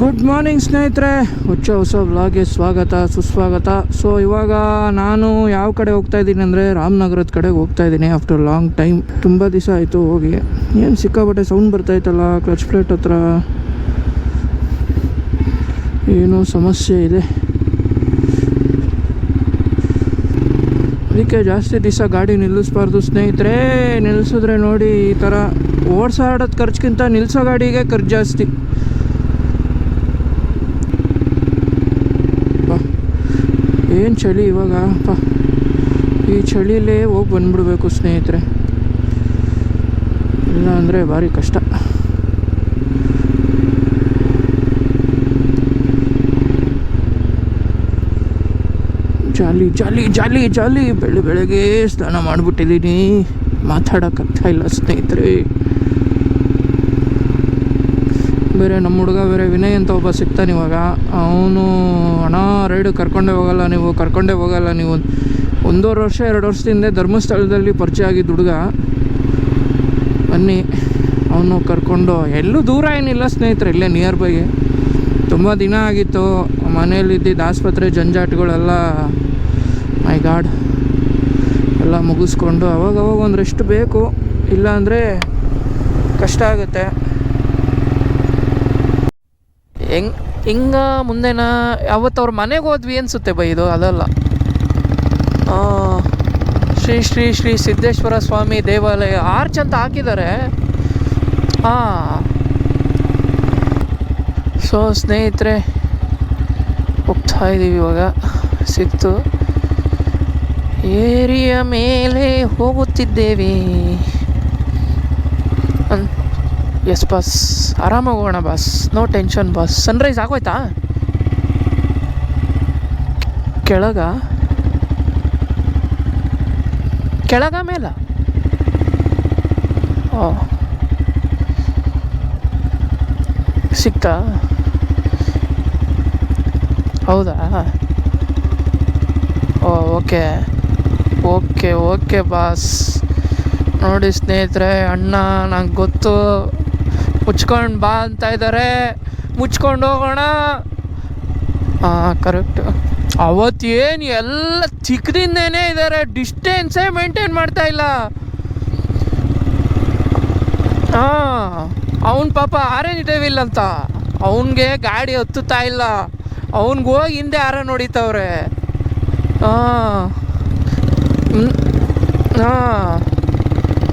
Good morning ಸ್ನೇಹಿತರೆ. ಹೊಚ್ಚ ಹೊಸ ವ್ಲಾಗ್ಗೆ ಸ್ವಾಗತ, ಸುಸ್ವಾಗತ. ಸೊ ಇವಾಗ ನಾನು ಯಾವ ಕಡೆ ಹೋಗ್ತಾ ಇದ್ದೀನಿ ಅಂದರೆ ರಾಮನಗರದ ಕಡೆಗೆ ಹೋಗ್ತಾ ಇದ್ದೀನಿ ಆಫ್ಟರ್ ಲಾಂಗ್ ಟೈಮ್ ತುಂಬ ದಿವಸ ಆಯಿತು ಹೋಗಿ. ಏನು ಸಿಕ್ಕಾಪಟ್ಟೆ ಸೌಂಡ್ ಬರ್ತಾಯಿತ್ತಲ್ಲ ಕ್ಲಚ್ ಪ್ಲೇಟ್ ಹತ್ರ? ಏನೋ ಸಮಸ್ಯೆ ಇದೆ. ಅದಕ್ಕೆ ಜಾಸ್ತಿ ದಿವಸ ಗಾಡಿ ನಿಲ್ಲಿಸ್ಬಾರ್ದು ಸ್ನೇಹಿತರೆ. ನಿಲ್ಲಿಸಿದ್ರೆ ನೋಡಿ ಈ ಥರ ಓಡಿಸಾಡೋದು ಖರ್ಚಿಗಿಂತ ನಿಲ್ಲಿಸೋ ಗಾಡಿಗೆ ಖರ್ಚು ಜಾಸ್ತಿ. ಏನು ಚಳಿ ಇವಾಗ? ಪ ಈ ಚಳಿಲೇ ಹೋಗಿ ಬಂದ್ಬಿಡ್ಬೇಕು ಸ್ನೇಹಿತರೆ. ಇಲ್ಲ ಅಂದರೆ ಭಾರಿ ಕಷ್ಟ. ಜಾಲಿ ಜಾಲಿ ಜಾಲಿ ಜಾಲಿ, ಬೆಳೆ, ಬೆಳಗ್ಗೆ ಸ್ನಾನ ಮಾಡಿಬಿಟ್ಟಿದ್ದೀನಿ ಮಾತಾಡೋಕ್ಕಾಗ್ತಾ ಇಲ್ಲ ಸ್ನೇಹಿತರೆ. ಬೇರೆ ನಮ್ಮ ಹುಡುಗ, ಬೇರೆ ವಿನಯ್ ಅಂತ ಒಬ್ಬ ಸಿಗ್ತಾನೆ ಇವಾಗ. ಅವನು ರೈಡು ಕರ್ಕೊಂಡೇ ಹೋಗಲ್ಲ ನೀವು, ಕರ್ಕೊಂಡೇ ಹೋಗಲ್ಲ ನೀವು. ಒಂದೂವರೆ ವರ್ಷ, ಎರಡು ವರ್ಷದಿಂದ ಧರ್ಮಸ್ಥಳದಲ್ಲಿ ಪರಿಚಯ ಆಗಿದ್ದ ಹುಡುಗ ಬನ್ನಿ, ಅವನು ಕರ್ಕೊಂಡು, ಎಲ್ಲೂ ದೂರ ಏನಿಲ್ಲ ಸ್ನೇಹಿತರೆ, ಇಲ್ಲೇ ನಿಯರ್ ಬೈಗೆ ತುಂಬ ದಿನ ಆಗಿತ್ತು ಮನೆಯಲ್ಲಿದ್ದಿದ್ದ ಆಸ್ಪತ್ರೆ ಜಂಜಾಟಗಳೆಲ್ಲ ಮೈ ಗಾಡ್ ಎಲ್ಲ ಮುಗಿಸ್ಕೊಂಡು, ಅವಾಗ ಅವಾಗ ಒಂದು ರೆಸ್ಟ್ ಬೇಕು ಇಲ್ಲಾಂದರೆ ಕಷ್ಟ ಆಗುತ್ತೆ. ಹೆಂಗ್ ಹಿಂಗ ಮುಂದೆನ ಅವತ್ತು ಅವ್ರ ಮನೆಗೆ ಹೋದ್ವಿ ಅನ್ಸುತ್ತೆ ಬೈ ಇದು, ಅದಲ್ಲ. ಶ್ರೀ ಶ್ರೀ ಶ್ರೀ ಸಿದ್ದೇಶ್ವರ ಸ್ವಾಮಿ ದೇವಾಲಯ ಆರ್ಚ್ ಅಂತ ಹಾಕಿದ್ದಾರೆ ಹಾಂ ಸೊ, ಸ್ನೇಹಿತರೆ, ಹೋಗ್ತಾ ಇದ್ದೀವಿ ಇವಾಗ ಸಿಕ್ತು ಏರಿಯ ಮೇಲೆ ಹೋಗುತ್ತಿದ್ದೇವೆ. ಎಸ್ ಬಸ್ ಆರಾಮಾಗಿ ಹೋಗೋಣ bus, no tension bus. Sunrise ಆಗೋಯ್ತಾ? ಕೆಳಗ? ಕೆಳಗ ಮೇಲ? ಓ. ಸಿಕ್ತಾ? ಹೌದಾ? ಓ, ಓಕೆ. Okay okay, boss. ನೋಡಿ ಸ್ನೇಹಿತರೆ, ಅಣ್ಣ, ನಂಗೆ ಗೊತ್ತು. ಮುಚ್ಕೊಂಡು ಬಾ ಅಂತ ಇದ್ದಾರೆ ಮುಚ್ಕೊಂಡು ಹೋಗೋಣ. ಹಾಂ ಕರೆಕ್ಟ್ ಅವತ್ತೇನು ಎಲ್ಲ ಚಿಕ್ಕದಿಂದೇನೆ ಇದ್ದಾರೆ ಡಿಸ್ಟೆನ್ಸೇ ಮೇಂಟೈನ್ ಮಾಡ್ತಾ ಇಲ್ಲ. ಹಾಂ ಅವನ ಪಾಪ ಆರೇನ್ ಡೇವಿಲ್ ಅಂತ. ಅವನಿಗೆ ಗಾಡಿ ಹತ್ತುತ್ತಾ ಇಲ್ಲ. ಅವನಿಗೆ ಹೋಗಿ ಹಿಂದೆ ಆರ ನೋಡಿತವ್ರೆ ಹಾಂ ಹಾಂ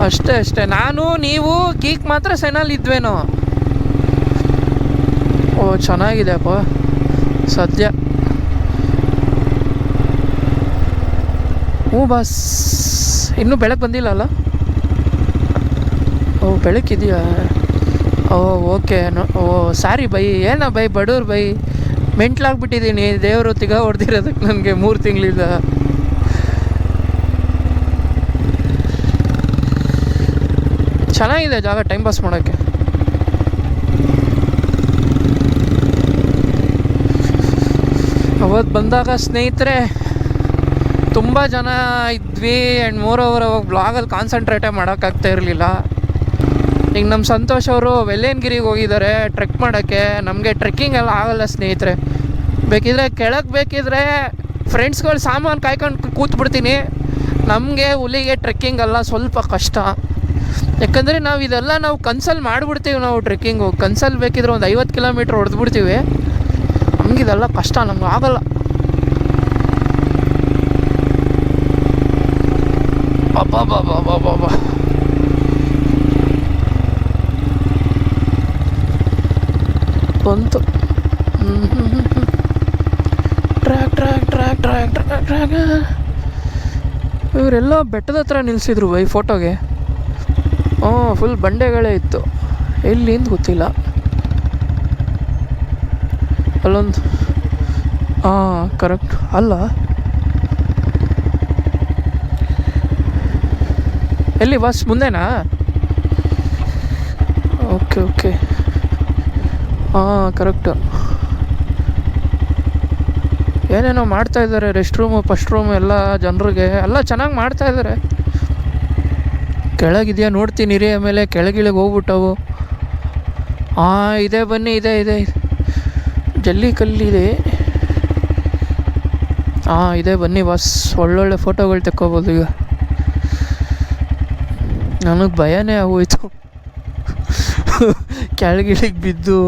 ಅಷ್ಟೇ ಅಷ್ಟೇ. ನಾನು, ನೀವು ಗೀಕ್ ಮಾತ್ರ ಸೆನಲ್ಲಿ ಇದ್ವೇನೋ. ಓ, ಚೆನ್ನಾಗಿದೆ ಅಪ್ಪ. ಸದ್ಯ. ಹ್ಞೂ, ಬಸ್. ಇನ್ನೂ ಬೆಳಕು ಬಂದಿಲ್ಲ ಅಲ್ಲ? ಓ, ಬೆಳಕಿದೆಯಾ? ಓ, ಓಕೆ. ಓ, ಸಾರಿ ಬೈ. ಏನ ಬೈ, ಬಡವ್ರು ಬೈ. ಮೆಂಟ್ಲಾಗ್ಬಿಟ್ಟಿದ್ದೀನಿ ದೇವರು ತಿಗ ಹೊಡೆದಿರೋದಕ್ಕೆ ನನಗೆ ಮೂರು ತಿಂಗಳಿಂದ. ಚೆನ್ನಾಗಿದೆ ಜಾಗ ಟೈಮ್ ಪಾಸ್ ಮಾಡೋಕ್ಕೆ. ಅವತ್ತು ಬಂದಾಗ ಸ್ನೇಹಿತರೆ, ತುಂಬ ಜನ ಇದ್ವಿ ಆ್ಯಂಡ್ ಮೋರ್ ಓವರ್ ಅವಾಗ ಬ್ಲಾಗಲ್ಲಿ ಕಾನ್ಸಂಟ್ರೇಟೇ ಮಾಡೋಕ್ಕಾಗ್ತಾ ಇರಲಿಲ್ಲ. ಈಗ ನಮ್ಮ ಸಂತೋಷ್ ಅವರು ವೆಲ್ಲೇನ್ಗಿರಿಗೆ ಹೋಗಿದ್ದಾರೆ ಟ್ರೆಕ್ ಮಾಡೋಕ್ಕೆ. ನಮಗೆ ಟ್ರೆಕ್ಕಿಂಗ್ ಎಲ್ಲ ಆಗಲ್ಲ ಸ್ನೇಹಿತರೆ. ಬೇಕಿದ್ರೆ ಕೆಳಗೆ ಬೇಕಿದ್ರೆ ಫ್ರೆಂಡ್ಸ್ಗಳು ಸಾಮಾನು ಕಾಯ್ಕೊಂಡು ಕೂತ್ಬಿಡ್ತೀನಿ. ನಮಗೆ ಹುಲಿಗೆ ಟ್ರೆಕ್ಕಿಂಗ್ ಅಲ್ಲ ಸ್ವಲ್ಪ ಕಷ್ಟ. ಯಾಕಂದರೆ ನಾವು ಇದೆಲ್ಲ ನಾವು ಕನ್ಸಲ್ ಮಾಡಿಬಿಡ್ತೀವಿ ನಾವು ಟ್ರೆಕ್ಕಿಂಗು. ಕನ್ಸಲ್ ಬೇಕಿದ್ರೆ ಒಂದು ಐವತ್ತು ಕಿಲೋಮೀಟ್ರ್ ಹೊಡೆದ್ಬಿಡ್ತೀವಿ. ನಮಗಿದೆಲ್ಲ ಕಷ್ಟ, ನಮ್ಗೆ ಆಗಲ್ಲ. ಅಬ್ಬಬ್ಬಬ್ಬಬ್ಬಬ್ಬ. ಬಂತು. Track track track track track track. ಇವರೆಲ್ಲ ಬೆಟ್ಟದ ಹತ್ರ ನಿಲ್ಲಿಸಿದ್ರು ಬೈ ಫೋಟೋಗೆ. ಹ್ಞೂ ಫುಲ್ ಬಂಡೆಗಳೇ ಇತ್ತು. ಎಲ್ಲಿಂದ ಗೊತ್ತಿಲ್ಲ. ಅಲ್ಲೊಂದು ಹಾಂ ಕರೆಕ್ಟ್ ಅಲ್ಲ? ಎಲ್ಲಿ, ಬಸ್ ಮುಂದೆನಾ? ಓಕೆ ಓಕೆ ಹಾಂ ಕರೆಕ್ಟು ಏನೇನೋ ಮಾಡ್ತಾ ಇದ್ದಾರೆ ರೆಸ್ಟ್ ರೂಮು ಫಸ್ಟ್ ರೂಮು ಎಲ್ಲ ಜನರಿಗೆ. ಎಲ್ಲ ಚೆನ್ನಾಗಿ ಮಾಡ್ತಾ ಇದ್ದಾರೆ. ಕೆಳಗಿದೆಯಾ? ನೋಡ್ತೀನಿ ರೀ ಆಮೇಲೆ ಕೆಳಗಿಳಿಗೆ ಹೋಗ್ಬಿಟ್ಟವು. ಹಾಂ ಇದೆ ಬನ್ನಿ, ಇದೆ ಇದೆ ಇದೆ. ಜಲ್ಲಿಕಲ್ಲಿದೆ ಹಾಂ ಇದೆ. ಬನ್ನಿ ಬಸ್. ಒಳ್ಳೊಳ್ಳೆ ಫೋಟೋಗಳು ತೆಕ್ಕೋಬೋದು ಈಗ. ನನಗೆ ಭಯನೇ ಆಗೋಯ್ತು. ಕೆಳಗಿಳಿಗೆ ಬಿದ್ದು.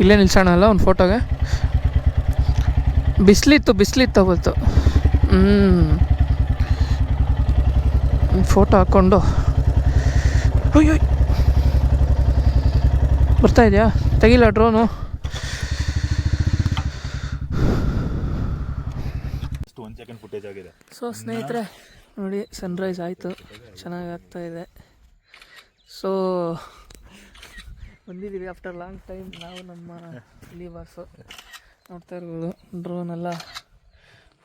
ಇಲ್ಲೇ ನಿಲ್ಸೋಣ ಅಲ್ಲ ಒಂದು ಫೋಟೋಗೆ? ಬಿಸಿಲಿತ್ತು ಬಿಸಿಲಿತ್ತು ಅವತ್ತು. ಹ್ಞೂ ಫೋಟೋ ಹಾಕ್ಕೊಂಡು ಅಯ್ಯೋ. ಬರ್ತಾ ಇದೆಯಾ? ತೆಗಿಲ್ಲ ಡ್ರೋನು ಸೊ ಸ್ನೇಹಿತರೆ ನೋಡಿ ಸನ್ರೈಸ್ ಆಯಿತು. ಚೆನ್ನಾಗಿ ಆಗ್ತಾ ಇದೆ. ಸೊ ಬಂದಿದ್ದೀವಿ ಆಫ್ಟರ್ ಲಾಂಗ್ ಟೈಮ್ ನಾವು ನಮ್ಮ ಇಲ್ಲಿ ಬಾಸು ನೋಡ್ತಾ ಇರ್ಬೋದು ಡ್ರೋನೆಲ್ಲ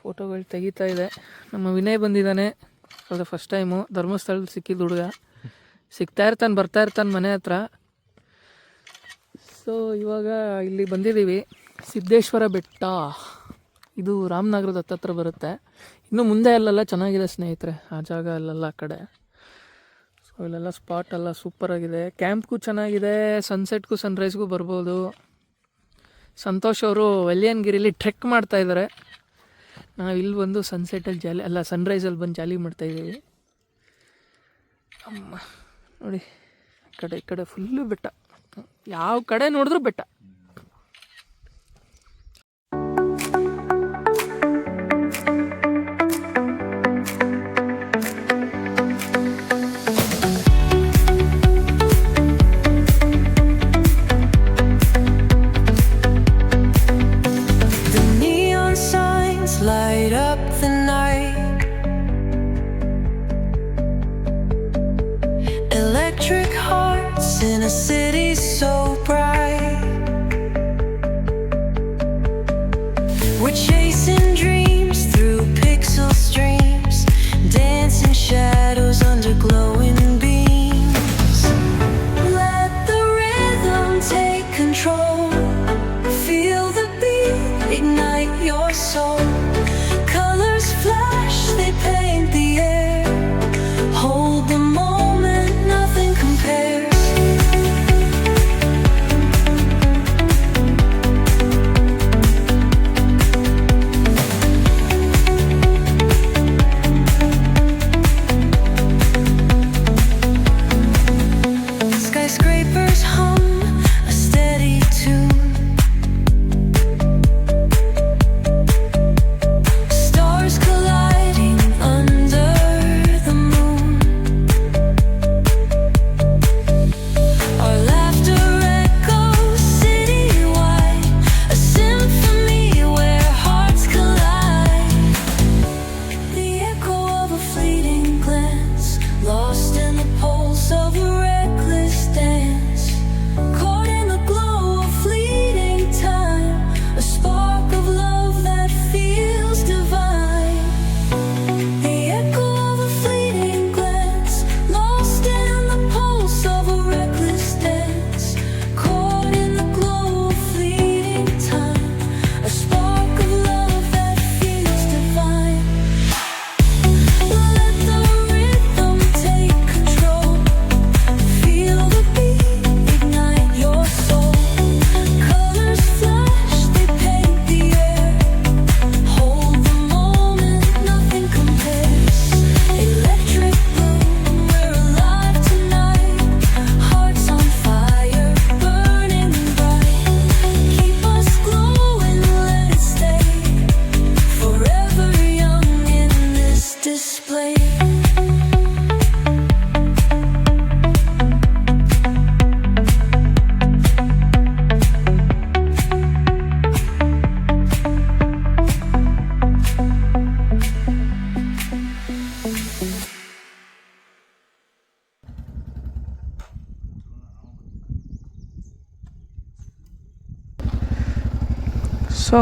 ಫೋಟೋಗಳು ತೆಗಿತಾ ಇದೆ. ನಮ್ಮ ವಿನಯ್ ಬಂದಿದ್ದಾನೆ. ಅದು ಫಸ್ಟ್ ಟೈಮು ಧರ್ಮಸ್ಥಳದಲ್ಲಿ ಸಿಕ್ಕಿದ್ದು ಹುಡುಗ. ಸಿಗ್ತಾ ಇರ್ತಾನೆ, ಬರ್ತಾ ಇರ್ತಾನೆ ಮನೆ ಹತ್ರ. ಸೊ ಇವಾಗ ಇಲ್ಲಿ ಬಂದಿದ್ದೀವಿ ಸಿದ್ದೇಶ್ವರ ಬೆಟ್ಟ. ಇದು ರಾಮನಗರದ ಹತ್ತತ್ರ ಬರುತ್ತೆ. ಇನ್ನು ಮುಂದೆ ಅಲ್ಲೆಲ್ಲ ಚೆನ್ನಾಗಿದೆ ಸ್ನೇಹಿತರೆ, ಆ ಜಾಗ ಅಲ್ಲೆಲ್ಲ ಆ ಕಡೆ. ಸೊ ಇಲ್ಲೆಲ್ಲ ಸ್ಪಾಟ್ ಎಲ್ಲ ಸೂಪರಾಗಿದೆ ಕ್ಯಾಂಪ್ಗೂ ಚೆನ್ನಾಗಿದೆ ಸನ್ಸೆಟ್ಗೂ ಸನ್ರೈಸ್ಗೂ ಬರ್ಬೋದು. ಸಂತೋಷ್ ಅವರು ವೆಲ್ಲಿಯನ್ಗಿರಿಲಿ ಟ್ರೆಕ್ ಮಾಡ್ತಾ ಇದ್ದಾರೆ ನಾವು ಇಲ್ಲಿ ಬಂದು ಸನ್ಸೆಟಲ್ಲಿ ಜಾಲಿ, ಅಲ್ಲ ಸನ್ರೈಸಲ್ಲಿ ಬಂದು ಜಾಲಿ ಮಾಡ್ತಾಯಿದ್ದೀವಿ ಅಮ್ಮ, ನೋಡಿ ಕಡೆ, ಈ ಕಡೆ ಫುಲ್ಲು ಬೆಟ್ಟ. ಯಾವ ಕಡೆ ನೋಡಿದ್ರೂ ಬೆಟ್ಟ. Electric hearts in a city so bright. So,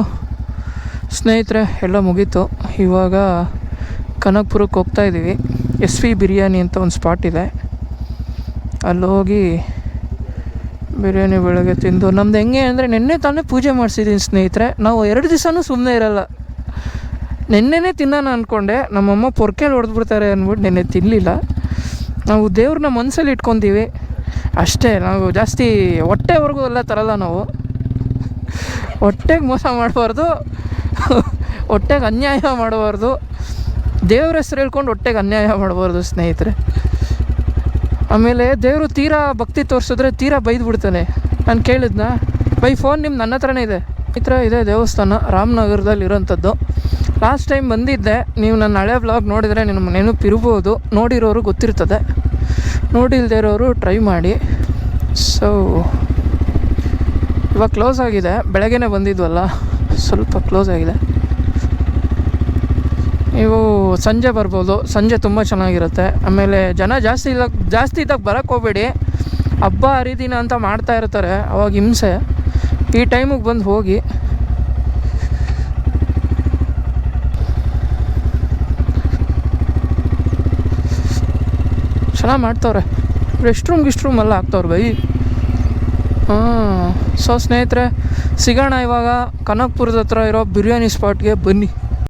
ಸ್ನೇಹಿತರೆ, ಎಲ್ಲ ಮುಗೀತು. ಇವಾಗ ಕನಕ್ಪುರಕ್ಕೆ ಹೋಗ್ತಾ ಇದ್ದೀವಿ ಎಸ್ ವಿ ಬಿರಿಯಾನಿ ಅಂತ ಒಂದು ಸ್ಪಾಟ್ ಇದೆ. ಅಲ್ಲೋಗಿ ಬಿರಿಯಾನಿ ಬೆಳಗ್ಗೆ ತಿಂದು, ನಮ್ದು ಹೆಂಗೆ ಅಂದರೆ ನಿನ್ನೆ ತಾನೇ ಪೂಜೆ ಮಾಡಿಸಿದ್ದೀನಿ ಸ್ನೇಹಿತರೆ. ನಾವು ಎರಡು ದಿವಸನೂ ಸುಮ್ಮನೆ ಇರಲ್ಲ. ನಿನ್ನೆನೇ ತಿನ್ನೋಣ ಅಂದ್ಕೊಂಡೆ ನಮ್ಮಮ್ಮ ಪೊರ್ಕೆಲಿ ಹೊಡೆದ್ಬಿಡ್ತಾರೆ ಅಂದ್ಬಿಟ್ಟು ನಿನ್ನೆ ತಿನ್ನಲಿಲ್ಲ ನಾವು ದೇವ್ರನ್ನ ಮನಸ್ಸಲ್ಲಿ ಇಟ್ಕೊತೀವಿ. ಅಷ್ಟೇ, ನಾವು ಜಾಸ್ತಿ ಹೊಟ್ಟೆವರೆಗೂ ಎಲ್ಲ ತರಲ್ಲ ನಾವು. ಹೊಟ್ಟೆಗೆ ಮೋಸ ಮಾಡಬಾರ್ದು. ಹೊಟ್ಟೆಗೆ ಅನ್ಯಾಯ ಮಾಡಬಾರ್ದು. ದೇವ್ರ ಹೆಸ್ರು ಹೇಳ್ಕೊಂಡು ಹೊಟ್ಟೆಗೆ ಅನ್ಯಾಯ ಮಾಡಬಾರ್ದು ಸ್ನೇಹಿತರೆ. ಆಮೇಲೆ ದೇವರು ತೀರಾ ಭಕ್ತಿ ತೋರಿಸಿದ್ರೆ ತೀರಾ ಬೈದು ಬಿಡ್ತಾನೆ ನಾನು ಕೇಳಿದ್ನ? ಬೈ ಫೋನ್ ನಿಮ್ಮ ನನ್ನ ಹತ್ರನೇ ಇದೆ. ಈ ಥರ ಇದೆ ದೇವಸ್ಥಾನ, ರಾಮನಗರದಲ್ಲಿ ಇರೋಂಥದ್ದು. ಲಾಸ್ಟ್ ಟೈಮ್ ಬಂದಿದ್ದೆ. ನೀವು ನನ್ನ ಹಳೆ ಬ್ಲಾಗ್ ನೋಡಿದರೆ ನಿಮ್ಮ ನೆನಪಿರ್ಬೋದು ನೋಡಿರೋರು ಗೊತ್ತಿರ್ತದೆ. ನೋಡಿಲ್ದೇ ಇರೋರು ಟ್ರೈ ಮಾಡಿ. ಸೊ ಇವಾಗ ಕ್ಲೋಸ್ ಆಗಿದೆ. ಬೆಳಗ್ಗೆ ಬಂದಿದ್ವಲ್ಲ, ಸ್ವಲ್ಪ ಕ್ಲೋಸ್ ಆಗಿದೆ. ನೀವು ಸಂಜೆ ಬರ್ಬೋದು. ಸಂಜೆ ತುಂಬ ಚೆನ್ನಾಗಿರುತ್ತೆ. ಆಮೇಲೆ ಜನ ಜಾಸ್ತಿ ಇಲ್ಲ, ಜಾಸ್ತಿ ಇದ್ದಾಗ ಬರೋಕ್ಕೆ ಹೋಗ್ಬೇಡಿ. ಹಬ್ಬ ಹರಿದಿನ ಅಂತ ಮಾಡ್ತಾ ಇರ್ತಾರೆ. ಅವಾಗ ಹಿಂಸೆ. ಈ ಟೈಮಿಗೆ ಬಂದು ಹೋಗಿ. ಚೆನ್ನಾಗಿ ಮಾಡ್ತವ್ರೆ. ರೆಸ್ಟ್ ರೂಮ್ ಗಿಸ್ಟ್ ರೂಮ್ ಎಲ್ಲ ಹಾಕ್ತವ್ರೆ, ಬೈ. ಸೊ ಸ್ನೇಹಿತರೆ ಸಿಗೋಣ ಇವಾಗ ಕನಕ್ಪುರದ ಹತ್ರ ಇರೋ ಬಿರಿಯಾನಿ ಸ್ಪಾಟ್ಗೆ ಬನ್ನಿ.